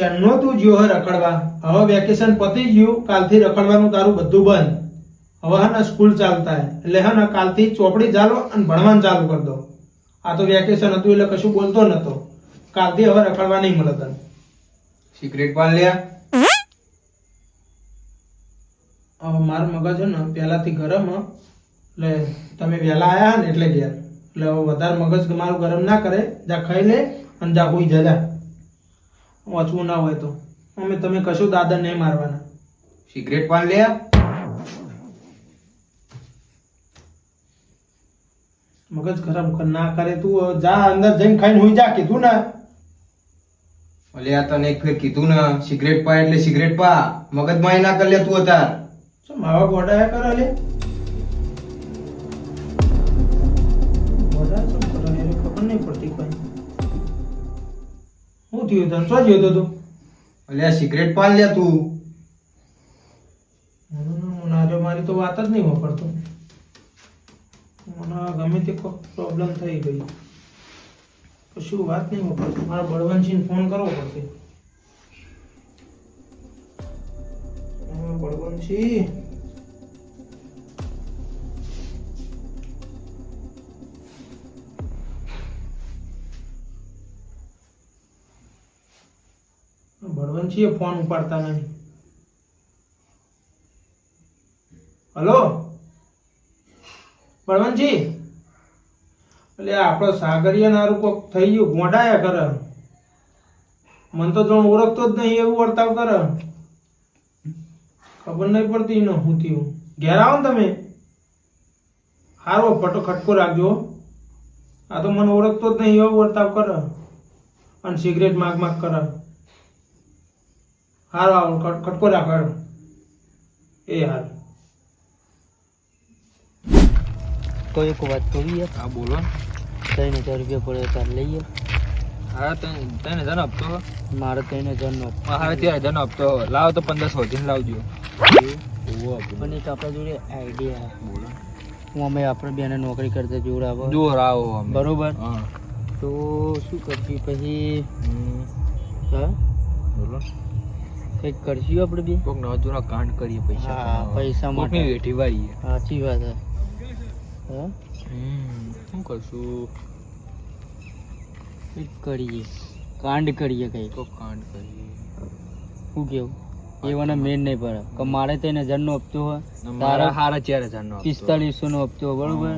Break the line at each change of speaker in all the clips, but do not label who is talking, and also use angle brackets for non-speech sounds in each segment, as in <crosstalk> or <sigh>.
ખરા તું જ્યો હે રખડવા. હવે વેકેશન પતી ગયું કાલથી રખડવાનું તારું બધું બંધ. હવે હા ને સ્કૂલ ચાલતા હે એટલે હા ને કાલથી ચોપડી ચાલો અને ભણવાનું ચાલુ કરી દો. આ તો વેકેશન હતું એટલે કશું બોલતો નતો. કાલથી હવે રખડવા નહીં મળે તને.
સિગરેટ પાન લ્યા.
હવે મારું મગજ છે ને પહેલાથી ગરમ એટલે તમે વહેલા આયા ને એટલે ઘેર. એટલે હવે વધારે મગજ મારું ગરમ ના કરે. જા ખાઈ લે અને જા હોઈ જા જા. વાંચવું ના હોય તો. અમે તમે કશું દાદા નહીં મારવાના.
સિગરેટ પણ લે
મગજ ગરમ કર- ના કરે તું જા અંદર જઈને ખાઈને હોઈ જા કીધું ને.
અલ્યા તને એક કીધું ને. સિગરેટ પા એટલે સિગરેટ પા. મગજમાં ના કર લે તું અતાર
શું માવા ગોડાયા કરે લે? ગોડા શું કરે? ખબર નહીં પડતી કોઈ. શું થયું તને શું જોયો તું?
અલ્યા સિગરેટ પાન લે તું.
મને આજે મારી તો વાત જ નહીં વાપરતો. મને ગમે તે કોઈ પ્રોબ્લેમ થઈ ગઈ. કશું વાત નહીં વાપરતો. મારા બળવંતસિંહ ફોન કરવો પડશે. બળવંતસિંહ બળવંતસિંહે ફોન ઉપાડતા નહીં. હલો? બળવંતજી? એટલે આપણો સાગરિયા નારું કોક થઈ ગયું ગોંડાયા કરે. મને તો જણ ઓળખતો જ નહીં એવું વર્તાવ કરે. ખબર નહીં પડતી એનો હું થયું. ઘેર આવો ને તમે. હારો ફટો ખટકો રાખજો આ તો મને ઓળખતો જ નહીં એવો વર્તાવ કરે. અને સિગરેટ માગ માગ કરે. હારો આવો ખટ- ખટકો રાખો હારો. એ હાર
તો એક વાત કહું યાર
હા બોલો
ત્રણ હજાર રૂપિયા પડે તાર લઈએ
હા ત્રણ ત્રણ હજાર આપતો
મારે ત્રણ હજાર નો
હા તેર હજાર નો આપતો લાવ તો પંદરસો હજાર લાવજો
પણ એક આપણા જોડે આઈડિયા
બોલો
હું અમે આપણે બેને નોકરી કરતા જોડાવો
જોર આવો
બરોબર
હા
તો શું કરશું પછી
હમ.
હા
બોલો
કંઈક કરશું આપણે બે?
કોક નવા જોરા કાંડ કરીએ પૈસા
પૈસા માટે.
વેઠી વાઈએ
સાચી વાત હે.
શું કરશું?
કંઈક કરીએ. કાંડ કરીએ કંઈક.
કોક કાંડ કરીએ.
શું કેવું? એવાને મેન નહીં પડે. કે મારે ત્રણ હજાર નો હપ્તો હોય. તારા
હારા ચાર હજાર નો
પિસ્તાલીસો નો હપ્તો હોય બરોબર?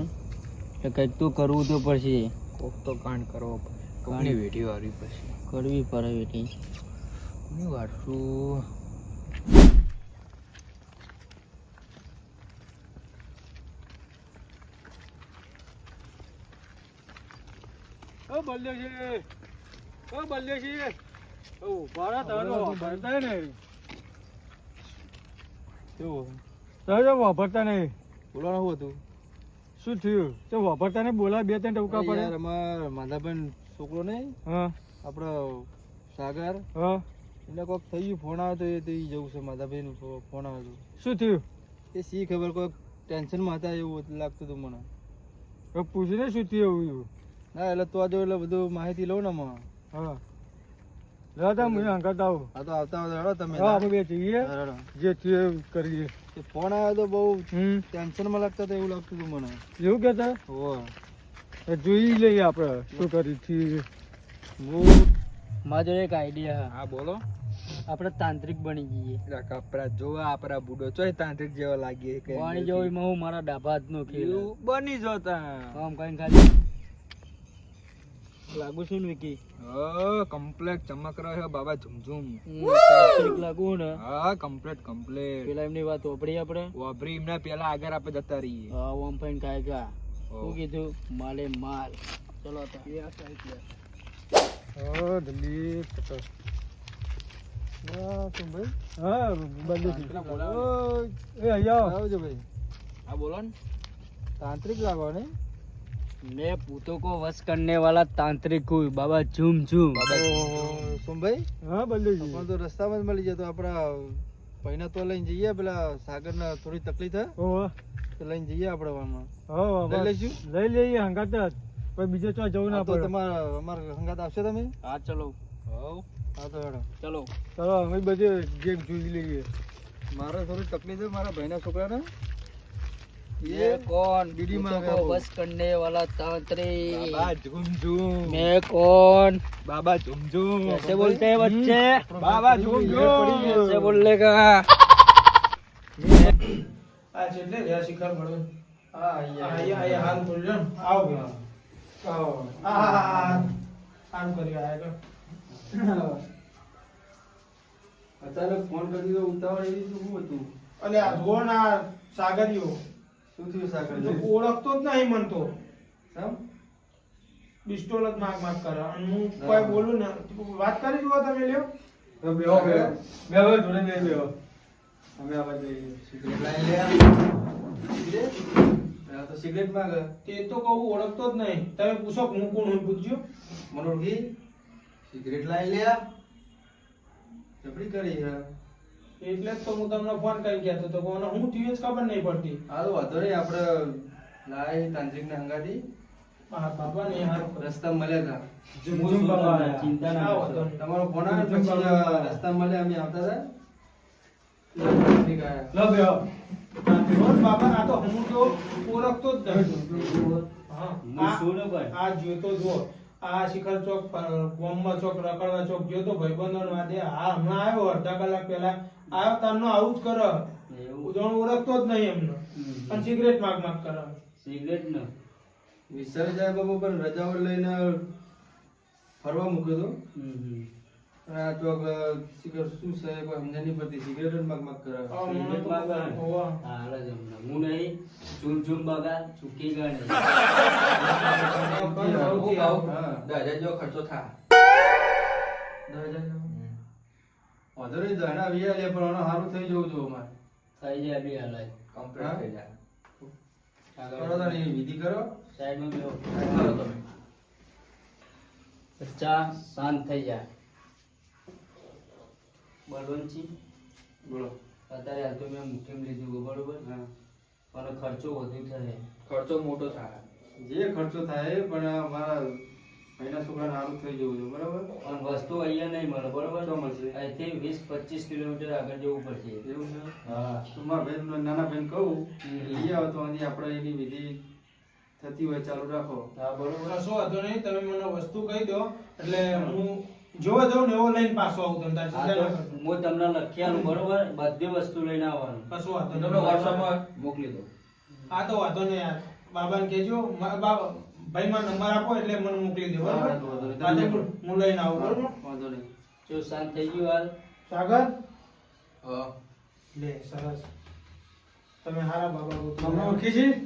એટલે કંઈક તો કરવું તો પડશે.
કોક તો કાંડ કરવો પડે. કોકની વેઠી વાળવી પછી
કરવી પડે બેટી
કોની waduh
ઓ બલ્લેશી ઓ બલ્લેશી ઓ ભારત હારો વાપરતા ને
કેવું?
તો વાપરતા નહીં.
બોલવાનું શું હતું?
શું થયું? તો વાપરતા નહીં બોલા બે ત્રણ ટવકા પડે.
માધાબેન છોકરો નહીં?
હા.
આપણો સાગર.
હા.
એટલે કોક થઈ ગયું ફોન આવ્યો તો એ તો ઈ જવું છે માધાબેન ફોન આવ્યો
શું થયું?
એ સી ખબર કોઈક ટેન્શનમાં હતા એવું લાગતું હતું મને.
હવે પૂછીને શું થયું એવું?
ના એટલે તો જો એટલે બધું માહિતી લઉં ને માં
હા. હું આવું.
તો આવતા આવતા તમે.
હા આપણે બે જઈએ. જે છે કરીએ.
ફોન આવ્યો તો બહુ ટેન્શનમાં લાગતા હતા એવું લાગતું હતું મને.
એવું કહેતા. એ જોઈ લઈએ આપણે શું કરી છીએ
હું
મારા એક આઈડિયા
હા બોલો.
આપણે તાંત્રિક બની જઈએ.
કપડા જોવા આપણા બુડો ચો તાંત્રિક જેવા લાગીએ કે
પાણી જેવો એમાં હું મારા ડાબા હાથનો ખેલ.
બની જતા
આમ કઈ ખાલી લાગુ છું ને વિકી?
હા કમ્પ્લેટ ચમક રહ્યો બાબા ઝુમઝુમ.
તાંત્રિક લાગુ ને.
હા કમ્પ્લેટ કમ્પ્લેટ
પેલા એમની વાત ઓપડી આપણે?
વાપરી એમના પેલા આગળ આપણે જતા રહીએ.
હા ઓમ ફાઈન કાય કા
હો.
શું કીધું માલે માલ. ચલો તો.
વશ કરને વાળા તાંત્રિક
હું બાબા ઝૂમ
ઝૂમ. સોમભાઈ
હા બદલી
પણ તો રસ્તામાં જ મળી જતો. આપણા પૈના તો લઈને જઈએ પેલા સાગર ને થોડી તકલીફ હે લઈને જઈએ આપણે
વામાં.
લઈ લઈશું?
લઈ લઈએ હંગાત
કોઈ બીજો ચો જવું ના
આ તો
પડે
તમારા અમારા સંગાત આવશો તમે
હા ચલો
હા તો હેડો
ચલો
ચલો અમે બધી ગેમ જોઈ લઈએ
મારે થોડી તકલીફ છે મારા ભાઈના છોકરાને
ये कौन
बीड़ी
भूतों
मांगा
को
वो।
वश करने वाला तांत्रिक
બાબા ઝુમ ઝુમ
मैं कौन
બાબા ઝુમ ઝુમ
कैसे बोलते हैं बच्चे
બાબા ઝુમ ઝુમ
कैसे बोलने का
આ છે એટલે રહ્યા શિખર મળે
હા
આ અહીંયા અહીંયા હાલ ખોલજો ને. આવો બે આ આમ કરી આયા તો
અચાનક ફોન કરી દીધો ઉતાવળ એવી શું હતું?
અને આ જો ના આ સાગરીઓ.
શું થયું
સાગરિયો ઓળખતો જ નહીં મન તો.
સમ
બિસ્ટોલ જ માગ માગ કરે. અને હું કોઈ બોલું ને તો વાત કરી જુઓ તમે લ્યો.
બેહો બેહો બેહો જોડે બે બેહો અમે આવા જઈએ.
સિગરેટ લઈ લે. સિગરેટ તો સિગરેટ માંગે.
તે તો કહું ઓળખતો જ નહીં. તમે પૂછો હું કોણ હું પૂછજો.
મને ઓળખી સિગરેટ લાવી લે ચપડી કરી હે
એટલે જ તો હું તમને ફોન કરી કહેતો તો કોને હું થયું જ ખબર નહીં પડતી.
હા તો વાંધો નહીં આપણે લાય તાંત્રિક ને હંગાતી.
હા બાપા ને હાર
રસ્તા મળ્યા હતા.
ચિંતા ના
આવો
તમારો ફોન આવે
ઝુમ ઝુમ
પછી
બાબા.
આ રસ્તા મળ્યા અમે આવતા હતા.
લો બેહો
હા, બાબા આ તો હું તો ઓળખતો જ નહીં હા. આ-
ભાઈ?
આ જોતો જો આ શિખર ચોક ગોમમાં ચોક રખડવા ચોક જોતો ભાઈબંધો વાદે હા હમણાં આવ્યો અડધા કલાક પહેલા. આવ્યો તારનો આવું જ કરે. જણ ઓળખતો જ નહીં એમનો. અને સિગરેટ માગ માગ કરે.
સિગરેટ ને?
સાહેબ બાબુ પણ રજાઓ લઈને ફરવા મૂક્યો. અને આ ચોક સિગરેટ શું છે કોઈ સમજણ નહીં પડતી સિગરેટ જ માગ માગ કરે
સિગરેટ
તો-
હાલ જ હું નહીં ઝુમ ઝુમ બગા
ચૂકી.
દસ હજાર જેવો ખર્ચો
હજાર જેવો. વાંધો નહીં દહના લે પણ સારું થઈ જવું જોઈએ અમારે.
થઈ જાય બી હાલાય
કમ્પ્લીટ થઈ જાય.
કરો તો વિધિ કરો.
સાઈડમાં બેહો.
કરો તમે.
બચ્ચા શાંત થઈ જાય. બળવંતજી
બોલો.
અત્યારે હાલ તો મેં મુઠ્ઠીમાં લીધું બરોબર? પણ ખર્ચો વધુ થાય.
ખર્ચો મોટો થાય.
જે ખર્ચો થાય પણ અમારા મારા ભાઈના છોકરાને સારું થઈ જવું છે બરાબર?
પણ વસ્તુ અહીંયા નહીં મળે બરોબર?
તો મળશે?
અહીંથી વીસ પચીસ કિલોમીટર આગળ જવું પડશે.
એવું છે?
હા.
તો મારા બેન નાના બેન કહું. લઈ આવો તો અહીં આપણે એની વિધિ થતી હોય ચાલુ રાખો.
હા બરોબર.
શું વાંધો નહીં તમે મને વસ્તુ કહી દો એટલે હું જોવા જાઉં ને એવો લઈને પાછો આવું તમે તાર
હા તમને લખ્યાનું બરોબર બધી વસ્તુ લઈને આવવાનું.
કશું વાંધો
તમને વોટ્સઅપમાં મોકલી દો
હા તો વાંધો નહીં યાર. બાબાને કહેજો. મા- બા- ભાઈ માં નંબર આપો એટલે મને મોકલી દે બરોબર?
વાંધો નહીં.
હું- હું લઈને આવું બરાબર?
વાંધો નહીં.
જો શાંત થઈ ગયું હાલ.
સાગર?
હા.
લે સરસ. તમે હારા બાબા
તમને. ઓળખી છે?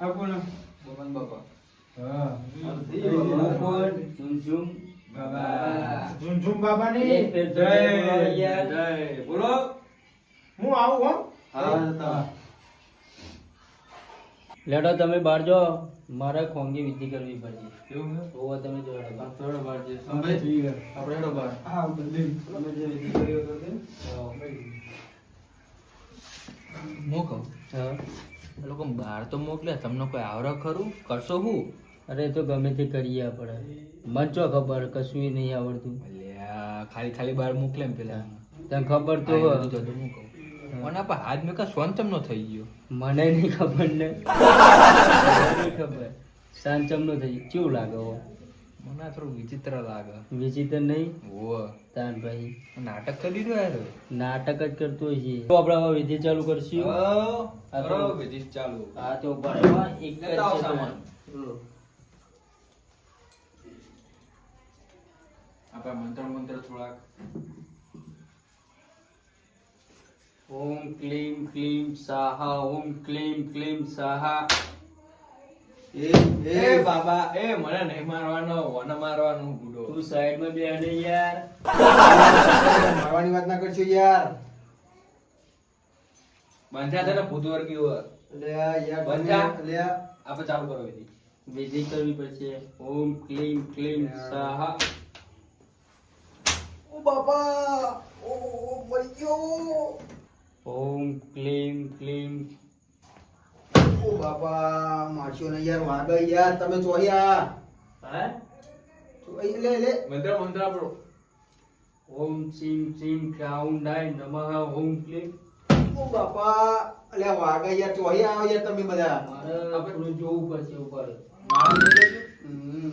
આપો ને
બબન બાપા.
હા.
સારું
ઝુમઝુમ બાબાની.
એક ફેર તો
જય,
જય. બોલો.
હું આવું હો.
હા
લેડો તમે બહાર જો. મારે ખોંગી વિધિ કરવી પડશે.
એવું?
તમે જો
બહાર જઈએ. સંભાઈ? આપણે હેડો બહાર.
હા બધી
તમે જે વિધિ કરી હોય તો? તે.
હું કહું? એ લોકો બહાર તો મોકલે તમને કોઈ આવડે ખરું? કરશો હું?
અરે તો ગમે તે કરીએ આપણે. મને ચો ખબર કશું નહીં આવડતું.
અલ્યા ખાલી ખાલી બહાર મોકલે એમ પેલા.
તને ખબર તો
આ મને પણ હાથ મેં કા સ્વન ચમનો થઈ ગયો.
મને નહીં ખબર ને. ખબર. સાંચમ નો થઈ કેવું લાગે હો?
મને થોડું વિચિત્ર લાગે.
વિચિત્ર નહીં?
ઓ
તાન ભાઈ.
નાટક કરી દીધું યાર.
નાટક જ કરતો હોય છે. તો આપણે હવે વિધિ ચાલુ કરશું.
વિધિ ચાલુ.
હા તો બરાબર એક જ.
સામાન. આપણા મંત્ર મંત્ર થોડાક.
ઓમ ક્લીમ ક્લીમ સાહા ઓમ ક્લીમ ક્લીમ સાહા.
એ
એ. બાબા એ મને નહીં મારવાનો વન મારવાનો ગુડો.
તું સાઈડમાં બે ને યાર. <laughs>
મારવાની વાત ના કરશો યાર.
બંધા તને ભૂત વર્ગી
હોય લે યાર
બંધા.
લે
આપણે ચાલુ કરો વિધિ.
વિધિ કરવી પડશે. ઓમ ક્લીમ ક્લીમ સાહા.
બાપા. ઓ મરી ગયો.
ઓમ ક્લીમ ક્લીમ.
ઓ બાપા
માછીઓ ને યાર વાગે યાર તમે ચોહી
હે?
ચોહી લે લે.
મંત્ર મંત્ર આપણો.
ઓમ સીમ સીમ ચાઉંડાય નમઃ ઓમ ક્લીમ.
ઓ બાપા. અલ્યા વાગે યાર ચોહી આવો યાર તમે બધા.
મારે થોડું જોવું પડશે ઉપર.
મારું
હમ.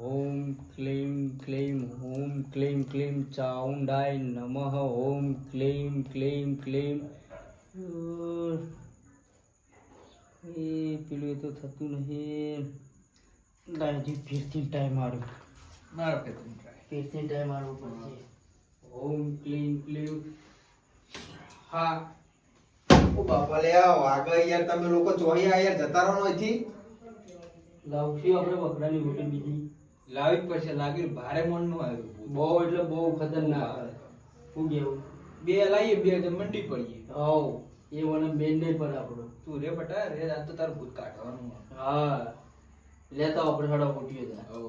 ઓમ ક્લીમ હોમ ઓમ ક્લીમ ક્લીમ ચાઉંડાય નમઃ ઓમ ક્લીમ ક્લીમ ક્લીમ. એ પેલું એ તો થતું નહીં. દાદાજી ફિરથી ટાઈમ આવ્યો
મારો try.
ફેરથી ટાઈમ મારવું પડશે ઓમ ક્લીમ ક્લીમ. હા.
ઓ બાપા લે આ વાગે યાર તમે લોકો ચોહી આયા યાર જતા રહો નથી અહીંથી.
લાવશું આપણે બકરાની રોટી બીજી.
લાવી જ પડશે લાગ્યું ભારે મનનું આવ્યું.
બહુ એટલે બહુ ખતરનાક શું કેવું?
બે લાવીએ બે તો મંડી પડીએ.
હવ એ મને બેન નહીં પણ આપણો.
તું રે બટા રે આ તો તારું ભૂત કાઢવાનું
હા. લેતા આપણે સાડા ફૂટીએ તા
હવ.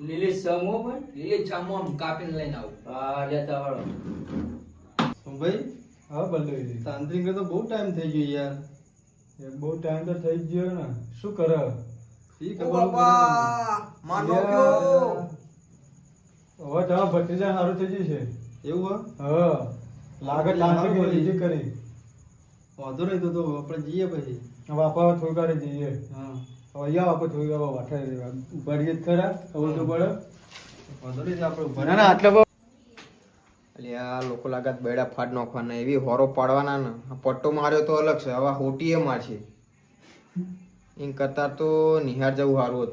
લીલી સમ હો ભાઈ.
લીલી છામો આમ કાપીને લઈને આવું.
હા લેતા વાળો
ભાઈ? હા બલ્લવી તાંત્રિક તો બહુ ટાઈમ થઈ ગયો યાર. એ બહુ ટાઈમ તો થઈ ગયો ને. શું કરે? હવે તમારા ભત્રીજા સારું થઈ ગયું છે એવું હા? લાગત એ બીજી કરી. વાંધો નહીં તો તો આપણે જઈએ પછી. બાપા થોડી વાર જઈએ. હા. હવે આપણે થોડી વાર વાઠે ઊભા રહીએ જ ખરા ખબર તો પડે. વાંધો નહીં આપણે ના ના આટલા
અલ્યા આ લોકો લાગત બેડા ફાટ નાખવાના એવી હોરો પાડવાના ને. પટ્ટો માર્યો તો અલગ છે. હવે હોટીએ મારશે. એમ કરતા તો નિહાર જવું સારું હતું.